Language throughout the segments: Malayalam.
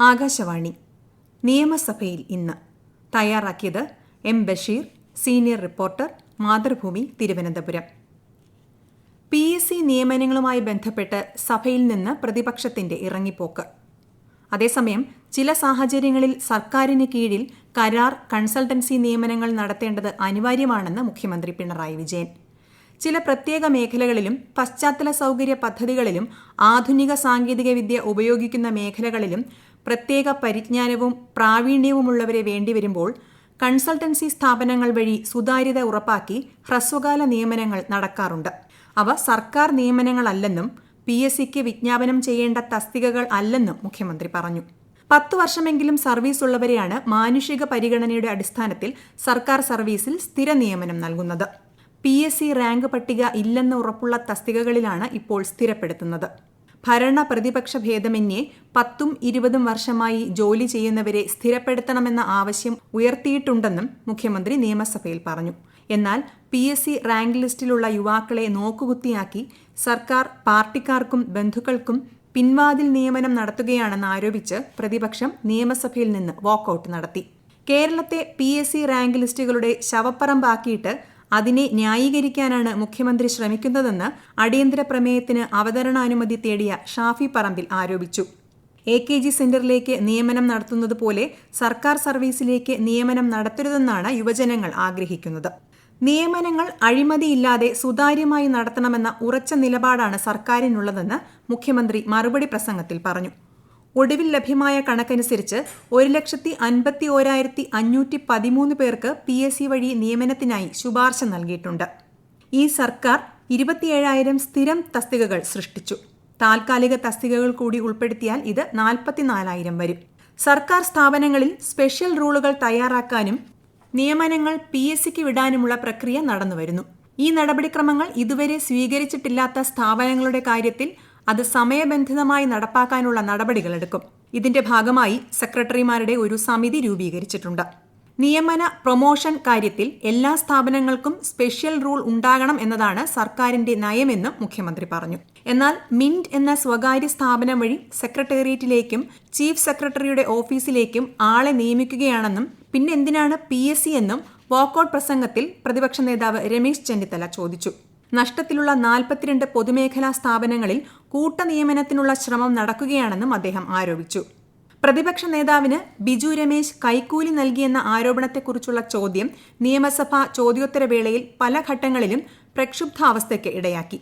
ആകാശവാണി. നിയമസഭയിൽ ഇന്ന്. തയ്യാറാക്കിയത് M Basheer senior reporter Mathrubhumi Thiruvananthapuram. P S C നിയമനങ്ങളുമായി ബന്ധപ്പെട്ട് സഭയിൽ നിന്ന് പ്രതിപക്ഷത്തിന്റെ ഇറങ്ങിപ്പോക്ക്. അതേസമയം ചില സാഹചര്യങ്ങളിൽ സർക്കാരിന് കീഴിൽ കരാർ കൺസൾട്ടൻസി നിയമനങ്ങൾ നടത്തേണ്ടത് അനിവാര്യമാണെന്ന് മുഖ്യമന്ത്രി പിണറായി വിജയൻ. ചില പ്രത്യേക മേഖലകളിലും പശ്ചാത്തല സൗകര്യ പദ്ധതികളിലും ആധുനിക സാങ്കേതികവിദ്യ ഉപയോഗിക്കുന്ന മേഖലകളിലും പ്രത്യേക പരിജ്ഞാനവും പ്രാവീണ്യവുമുള്ളവരെ വേണ്ടിവരുമ്പോൾ കൺസൾട്ടൻസി സ്ഥാപനങ്ങൾ വഴി സുതാര്യത ഉറപ്പാക്കി ഹ്രസ്വകാല നിയമനങ്ങൾ നടക്കാറുണ്ട്. അവ സർക്കാർ നിയമനങ്ങളല്ലെന്നും പി എസ് സിക്ക് വിജ്ഞാപനം ചെയ്യേണ്ട തസ്തികകൾ അല്ലെന്നും മുഖ്യമന്ത്രി പറഞ്ഞു. പത്തു വർഷമെങ്കിലും സർവീസ് ഉള്ളവരെയാണ് മാനുഷിക പരിഗണനയുടെ അടിസ്ഥാനത്തിൽ സർക്കാർ സർവീസിൽ സ്ഥിര നിയമനം നൽകുന്നത്. പി എസ് സി റാങ്ക് പട്ടിക ഇല്ലെന്ന് ഉറപ്പുള്ള തസ്തികകളിലാണ് ഇപ്പോൾ സ്ഥിരപ്പെടുത്തുന്നത്. ഭരണ പ്രതിപക്ഷ ഭേദമന്യേ പത്തും ഇരുപതും വർഷമായി ജോലി ചെയ്യുന്നവരെ സ്ഥിരപ്പെടുത്തണമെന്ന ആവശ്യം ഉയർത്തിയിട്ടുണ്ടെന്നും മുഖ്യമന്ത്രി നിയമസഭയിൽ പറഞ്ഞു. എന്നാൽ പി എസ് സി റാങ്ക് ലിസ്റ്റിലുള്ള യുവാക്കളെ നോക്കുകുത്തിയാക്കി സർക്കാർ പാർട്ടിക്കാർക്കും ബന്ധുക്കൾക്കും പിൻവാതിൽ നിയമനം നടത്തുകയാണെന്ന് ആരോപിച്ച് പ്രതിപക്ഷം നിയമസഭയിൽ നിന്ന് വാക്കൌട്ട് നടത്തി. കേരളത്തെ പി എസ് സി റാങ്ക് ലിസ്റ്റുകളുടെ ശവപ്പറമ്പാക്കിയിട്ട് അതിനെ ന്യായീകരിക്കാനാണ് മുഖ്യമന്ത്രി ശ്രമിക്കുന്നതെന്ന് അടിയന്തര പ്രമേയത്തിന് അവതരണാനുമതി തേടിയ ഷാഫി പറമ്പിൽ ആരോപിച്ചു. എ കെ ജി സെന്ററിലേക്ക് നിയമനം നടത്തുന്നത് പോലെ സർക്കാർ സർവീസിലേക്ക് നിയമനം നടത്തരുതെന്നാണ് യുവജനങ്ങൾ ആഗ്രഹിക്കുന്നത്. നിയമനങ്ങൾ അഴിമതിയില്ലാതെ സുതാര്യമായി നടത്തണമെന്ന ഉറച്ച നിലപാടാണ് സർക്കാരിനുള്ളതെന്ന് മുഖ്യമന്ത്രി മറുപടി പ്രസംഗത്തിൽ പറഞ്ഞു. ഒടുവിൽ ലഭ്യമായ കണക്കനുസരിച്ച് ഒരു ലക്ഷത്തി അൻപത്തി ഓരായിരത്തി അഞ്ഞൂറ്റി പതിമൂന്ന് പേർക്ക് പി എസ് സി വഴി നിയമനത്തിനായി ശുപാർശ നൽകിയിട്ടുണ്ട്. ഈ സർക്കാർ ഇരുപത്തിയേഴായിരം സ്ഥിരം തസ്തികകൾ സൃഷ്ടിച്ചു. താൽക്കാലിക തസ്തികകൾ കൂടി ഉൾപ്പെടുത്തിയാൽ ഇത് നാൽപ്പത്തിനാലായിരം വരും. സർക്കാർ സ്ഥാപനങ്ങളിൽ സ്പെഷ്യൽ റൂളുകൾ തയ്യാറാക്കാനും നിയമനങ്ങൾ പി എസ് സിക്ക് വിടാനുമുള്ള പ്രക്രിയ നടന്നുവരുന്നു. ഈ നടപടിക്രമങ്ങൾ ഇതുവരെ സ്വീകരിച്ചിട്ടില്ലാത്ത സ്ഥാപനങ്ങളുടെ കാര്യത്തിൽ അത് സമയബന്ധിതമായി നടപ്പാക്കാനുള്ള നടപടികളെടുക്കും. ഇതിന്റെ ഭാഗമായി സെക്രട്ടറിമാരുടെ ഒരു സമിതി രൂപീകരിച്ചിട്ടുണ്ട്. നിയമന പ്രൊമോഷൻ കാര്യത്തിൽ എല്ലാ സ്ഥാപനങ്ങൾക്കും സ്പെഷ്യൽ റൂൾ ഉണ്ടാകണം എന്നതാണ് സർക്കാരിന്റെ നയമെന്നും മുഖ്യമന്ത്രി പറഞ്ഞു. എന്നാൽ മിന്റ് എന്ന സ്വകാര്യ സ്ഥാപനം വഴി സെക്രട്ടേറിയറ്റിലേക്കും ചീഫ് സെക്രട്ടറിയുടെ ഓഫീസിലേക്കും ആളെ നിയമിക്കുകയാണെന്നും പിന്നെന്തിനാണ് പി എസ് സി എന്നും വാക്കൌട്ട് പ്രസംഗത്തിൽ പ്രതിപക്ഷ നേതാവ് രമേശ് ചെന്നിത്തല ചോദിച്ചു. നഷ്ടത്തിലുള്ള നാൽപ്പത്തിരണ്ട് പൊതുമേഖലാ സ്ഥാപനങ്ങളിൽ കൂട്ടനിയമനത്തിനുള്ള ശ്രമം നടക്കുകയാണെന്നും അദ്ദേഹം ആരോപിച്ചു. പ്രതിപക്ഷ നേതാവിന് ബിജു രമേശ് കൈക്കൂലി നൽകിയെന്ന ആരോപണത്തെക്കുറിച്ചുള്ള ചോദ്യം നിയമസഭാ ചോദ്യോത്തരവേളയിൽ പല ഘട്ടങ്ങളിലും പ്രക്ഷുബ്ധാവസ്ഥയ്ക്ക് ഇടയാക്കി.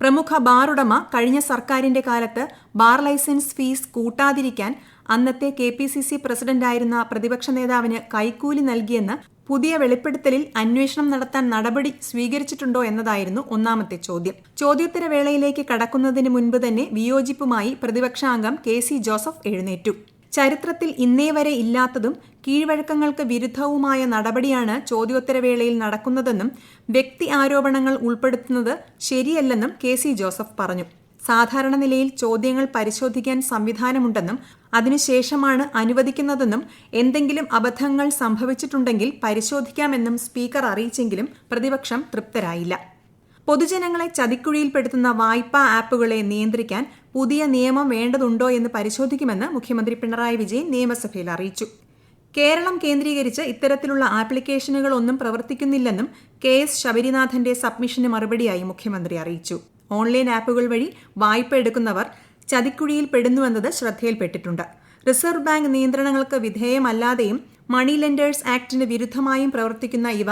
പ്രമുഖ ബാറുടമ കഴിഞ്ഞ സർക്കാരിന്റെ കാലത്ത് ബാർ ലൈസൻസ് ഫീസ് കൂട്ടാതിരിക്കാൻ അന്നത്തെ കെ പി സി സി പ്രസിഡന്റായിരുന്ന പ്രതിപക്ഷ നേതാവിന് കൈക്കൂലി നൽകിയെന്ന് പുതിയ വെളിപ്പെടുത്തലിൽ അന്വേഷണം നടത്താൻ നടപടി സ്വീകരിച്ചിട്ടുണ്ടോ എന്നതായിരുന്നു ഒന്നാമത്തെ ചോദ്യം. ചോദ്യോത്തരവേളയിലേക്ക് കടക്കുന്നതിന് മുൻപ് തന്നെ വിയോജിപ്പുമായി പ്രതിപക്ഷാംഗം കെ സി ജോസഫ് എഴുന്നേറ്റു. ചരിത്രത്തിൽ ഇന്നേ വരെ ഇല്ലാത്തതും കീഴ്വഴക്കങ്ങൾക്ക് വിരുദ്ധവുമായ നടപടിയാണ് ചോദ്യോത്തരവേളയിൽ നടക്കുന്നതെന്നും വ്യക്തി ആരോപണങ്ങൾ ഉൾപ്പെടുത്തുന്നത് ശരിയല്ലെന്നും കെ സി ജോസഫ് പറഞ്ഞു. സാധാരണ നിലയിൽ ചോദ്യങ്ങൾ പരിശോധിക്കാൻ സംവിധാനമുണ്ടെന്നും അതിനുശേഷമാണ് അനുവദിക്കുന്നതെന്നും എന്തെങ്കിലും അബദ്ധങ്ങൾ സംഭവിച്ചിട്ടുണ്ടെങ്കിൽ പരിശോധിക്കാമെന്നും സ്പീക്കർ അറിയിച്ചെങ്കിലും പ്രതിപക്ഷം തൃപ്തരായില്ല. പൊതുജനങ്ങളെ ചതിക്കുഴിയിൽപ്പെടുത്തുന്ന വായ്പാ ആപ്പുകളെ നിയന്ത്രിക്കാൻ പുതിയ നിയമം വേണ്ടതുണ്ടോ എന്ന് പരിശോധിക്കുമെന്ന് മുഖ്യമന്ത്രി പിണറായി വിജയൻ നിയമസഭയിൽ അറിയിച്ചു. കേരളം കേന്ദ്രീകരിച്ച് ഇത്തരത്തിലുള്ള ആപ്ലിക്കേഷനുകളൊന്നും പ്രവർത്തിക്കുന്നില്ലെന്നും കെ എസ് ശബരിനാഥന്റെ സബ്മിഷന് മറുപടിയായി മുഖ്യമന്ത്രി അറിയിച്ചു. ഓൺലൈൻ ആപ്പുകൾ വഴി വായ്പ എടുക്കുന്നവർ ചതിക്കുഴിയിൽ പെടുന്നുവെന്നത് ശ്രദ്ധയിൽപ്പെട്ടിട്ടുണ്ട്. റിസർവ് ബാങ്ക് നിയന്ത്രണങ്ങൾക്ക് വിധേയമല്ലാതെയും മണി ലെൻഡേഴ്സ് ആക്ടിന് വിരുദ്ധമായും പ്രവർത്തിക്കുന്ന ഇവ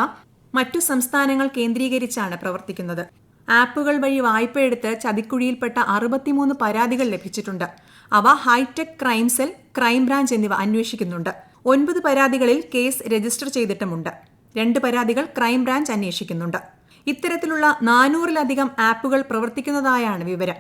മറ്റു സംസ്ഥാനങ്ങൾ കേന്ദ്രീകരിച്ചാണ് പ്രവർത്തിക്കുന്നത്. ആപ്പുകൾ വഴി വായ്പയെടുത്ത് ചതിക്കുഴിയിൽപ്പെട്ട അറുപത്തിമൂന്ന് പരാതികൾ ലഭിച്ചിട്ടുണ്ട്. അവ ഹൈടെക് ക്രൈം സെൽ ക്രൈംബ്രാഞ്ച് എന്നിവ അന്വേഷിക്കുന്നുണ്ട്. ഒൻപത് പരാതികളിൽ കേസ് രജിസ്റ്റർ ചെയ്തിട്ടുമുണ്ട്. രണ്ട് പരാതികൾ ക്രൈംബ്രാഞ്ച് അന്വേഷിക്കുന്നുണ്ട്. ഇത്തരത്തിലുള്ള നാനൂറിലധികം ആപ്പുകൾ പ്രവർത്തിക്കുന്നതായാണ് വിവരം.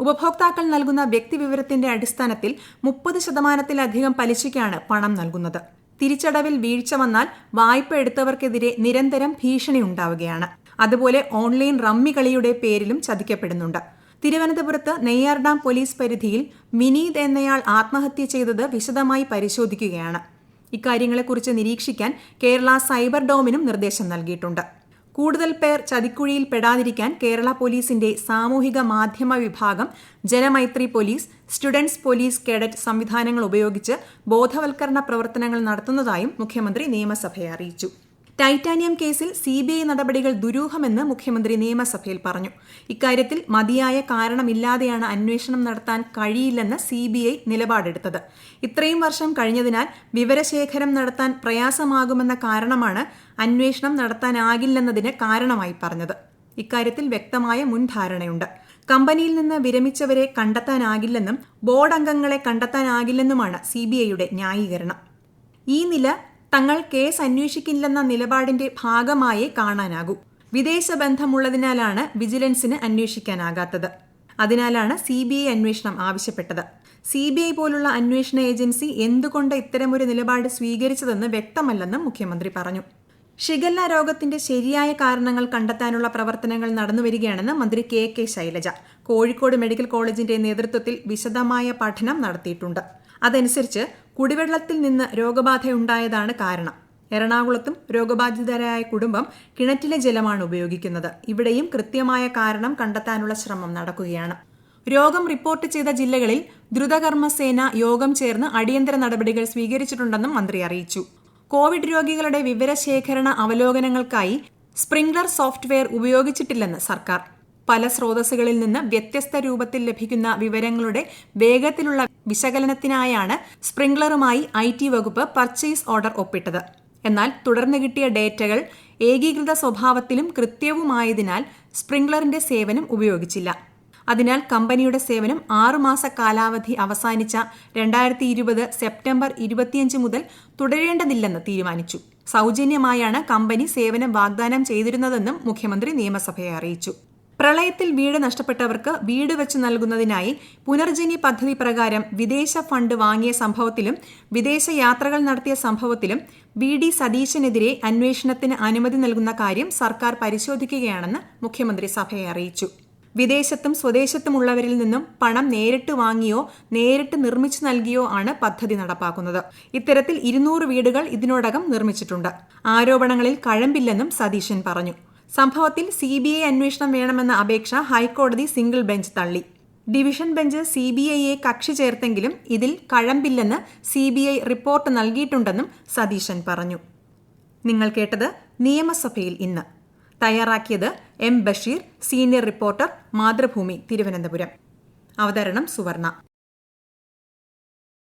ഉപഭോക്താക്കൾ നൽകുന്ന വ്യക്തിവിവരത്തിന്റെ അടിസ്ഥാനത്തിൽ മുപ്പത് ശതമാനത്തിലധികം പലിശയ്ക്കാണ് പണം നൽകുന്നത്. തിരിച്ചടവിൽ വീഴ്ച വന്നാൽ വായ്പ എടുത്തവർക്കെതിരെ നിരന്തരം ഭീഷണി ഉണ്ടാവുകയാണ്. അതുപോലെ ഓൺലൈൻ റമ്മി കളിയുടെ പേരിലും ചതിക്കപ്പെടുന്നുണ്ട്. തിരുവനന്തപുരത്ത് നെയ്യാർ ഡാം പോലീസ് പരിധിയിൽ വിനീത് എന്നയാൾ ആത്മഹത്യ ചെയ്തത് വിശദമായി പരിശോധിക്കുകയാണ്. ഇക്കാര്യങ്ങളെക്കുറിച്ച് നിരീക്ഷിക്കാൻ കേരള സൈബർ ഡോമിനും നിർദ്ദേശം നൽകിയിട്ടുണ്ട്. കൂടുതൽ പേർ ചതിക്കുഴിയിൽ പെടാതിരിക്കാൻ കേരള പോലീസിന്റെ സാമൂഹിക മാധ്യമ വിഭാഗം Janamaithri police students police cadet സംവിധാനങ്ങൾ ഉപയോഗിച്ച് ബോധവൽക്കരണ പ്രവർത്തനങ്ങൾ നടത്തുന്നതായും മുഖ്യമന്ത്രി നിയമസഭയെ അറിയിച്ചു. ടൈറ്റാനിയം കേസിൽ സി ബി ഐ നടപടികൾ ദുരൂഹമെന്ന് മുഖ്യമന്ത്രി നിയമസഭയിൽ പറഞ്ഞു. ഇക്കാര്യത്തിൽ മതിയായ കാരണമില്ലാതെയാണ് അന്വേഷണം നടത്താൻ കഴിയില്ലെന്ന് സി ബി ഐ നിലപാടെടുത്തത്. ഇത്രയും വർഷം കഴിഞ്ഞതിനാൽ വിവരശേഖരം നടത്താൻ പ്രയാസമാകുമെന്ന കാരണമാണ് അന്വേഷണം നടത്താനാകില്ലെന്നതിന് കാരണമായി പറഞ്ഞത്. ഇക്കാര്യത്തിൽ വ്യക്തമായ മുൻധാരണയുണ്ട്. കമ്പനിയിൽ നിന്ന് വിരമിച്ചവരെ കണ്ടെത്താനാകില്ലെന്നും ബോർഡ് അംഗങ്ങളെ കണ്ടെത്താനാകില്ലെന്നുമാണ് സി ബി ഐയുടെ ന്യായീകരണം. ഈ നില തങ്ങൾ കേസ് അന്വേഷിക്കില്ലെന്ന നിലപാടിന്റെ ഭാഗമായേ കാണാനാകൂ. വിദേശ ബന്ധമുള്ളതിനാലാണ് വിജിലൻസിന് അന്വേഷിക്കാനാകാത്തത്. അതിനാലാണ് സി ബി ഐ അന്വേഷണം ആവശ്യപ്പെട്ടത്. സി ബി ഐ പോലുള്ള അന്വേഷണ ഏജൻസി എന്തുകൊണ്ട് ഇത്തരമൊരു നിലപാട് സ്വീകരിച്ചതെന്ന് വ്യക്തമല്ലെന്നും മുഖ്യമന്ത്രി പറഞ്ഞു. ഷിഗല്ല രോഗത്തിന്റെ ശരിയായ കാരണങ്ങൾ കണ്ടെത്താനുള്ള പ്രവർത്തനങ്ങൾ നടന്നുവരികയാണെന്ന് മന്ത്രി K K Shailaja Kozhikode medical കോളേജിന്റെ നേതൃത്വത്തിൽ വിശദമായ പഠനം നടത്തിയിട്ടുണ്ട്. അതനുസരിച്ച് കുടിവെള്ളത്തിൽ നിന്ന് രോഗബാധയുണ്ടായതാണ് കാരണം. എറണാകുളത്തും രോഗബാധിതരായ കുടുംബം കിണറ്റിലെ ജലമാണ് ഉപയോഗിക്കുന്നത്. ഇവിടെയും കൃത്യമായ കാരണം കണ്ടെത്താനുള്ള ശ്രമം നടക്കുകയാണ്. രോഗം റിപ്പോർട്ട് ചെയ്ത ജില്ലകളിൽ ദ്രുതകർമ്മസേന യോഗം ചേർന്ന് അടിയന്തര നടപടികൾ സ്വീകരിച്ചിട്ടുണ്ടെന്നും മന്ത്രി അറിയിച്ചു. കോവിഡ് രോഗികളുടെ വിവരശേഖരണ അവലോകനങ്ങൾക്കായി സ്പ്രിംഗ്ലർ സോഫ്റ്റ്വെയർ ഉപയോഗിച്ചിട്ടില്ലെന്ന് സർക്കാർ. പല സ്രോതസ്സുകളിൽ നിന്ന് വ്യത്യസ്ത രൂപത്തിൽ ലഭിക്കുന്ന വിവരങ്ങളുടെ വേഗത്തിലുള്ള വിശകലനത്തിനായാണ് സ്പ്രിംഗ്ലറുമായി ഐ ടി വകുപ്പ് പർച്ചേസ് ഓർഡർ ഒപ്പിട്ടത്. എന്നാൽ തുടർന്ന് കിട്ടിയ ഡേറ്റകൾ ഏകീകൃത സ്വഭാവത്തിലും കൃത്യവുമായതിനാൽ സ്പ്രിംഗ്ലറിന്റെ സേവനം ഉപയോഗിച്ചില്ല. അതിനാൽ കമ്പനിയുടെ സേവനം ആറുമാസ കാലാവധി അവസാനിച്ച രണ്ടായിരത്തി ഇരുപത് സെപ്റ്റംബർ ഇരുപത്തിയഞ്ച് മുതൽ തുടരേണ്ടതില്ലെന്ന് തീരുമാനിച്ചു. സൗജന്യമായാണ് കമ്പനി സേവനം വാഗ്ദാനം ചെയ്തിരുന്നതെന്നും മുഖ്യമന്ത്രി നിയമസഭയെ അറിയിച്ചു. പ്രളയത്തിൽ വീട് നഷ്ടപ്പെട്ടവർക്ക് വീട് വെച്ച് നൽകുന്നതിനായി പുനർജനി പദ്ധതി പ്രകാരം വിദേശ ഫണ്ട് വാങ്ങിയ സംഭവത്തിലും വിദേശ യാത്രകൾ നടത്തിയ സംഭവത്തിലും വി ഡി സതീശനെതിരെ അന്വേഷണത്തിന് അനുമതി നൽകുന്ന കാര്യം സർക്കാർ പരിശോധിക്കുകയാണെന്ന് മുഖ്യമന്ത്രി സഭയെ അറിയിച്ചു. വിദേശത്തും സ്വദേശത്തുമുള്ളവരിൽ നിന്നും പണം നേരിട്ട് വാങ്ങിയോ നേരിട്ട് നിർമ്മിച്ചു നൽകിയോ ആണ് പദ്ധതി നടപ്പാക്കുന്നത്. ഇത്തരത്തിൽ ഇരുന്നൂറ് വീടുകൾ ഇതിനോടകം നിർമ്മിച്ചിട്ടുണ്ട്. ആരോപണങ്ങളിൽ കഴമ്പില്ലെന്നും സതീശൻ പറഞ്ഞു. സംഭവത്തിൽ സി ബി ഐ അന്വേഷണം വേണമെന്ന അപേക്ഷ ഹൈക്കോടതി സിംഗിൾ ബെഞ്ച് തള്ളി. ഡിവിഷൻ ബെഞ്ച് സി ബി ഐയെ കക്ഷി ചേർത്തെങ്കിലും ഇതിൽ കഴമ്പില്ലെന്ന് സി ബി ഐ റിപ്പോർട്ട് നൽകിയിട്ടുണ്ടെന്നും സതീശൻ പറഞ്ഞു. നിങ്ങൾ കേട്ടത് നിയമസഭയിൽ ഇന്ന്. തയ്യാറാക്കിയത് M Basheer senior reporter Mathrubhumi Thiruvananthapuram. അവതരണം സുവർണ.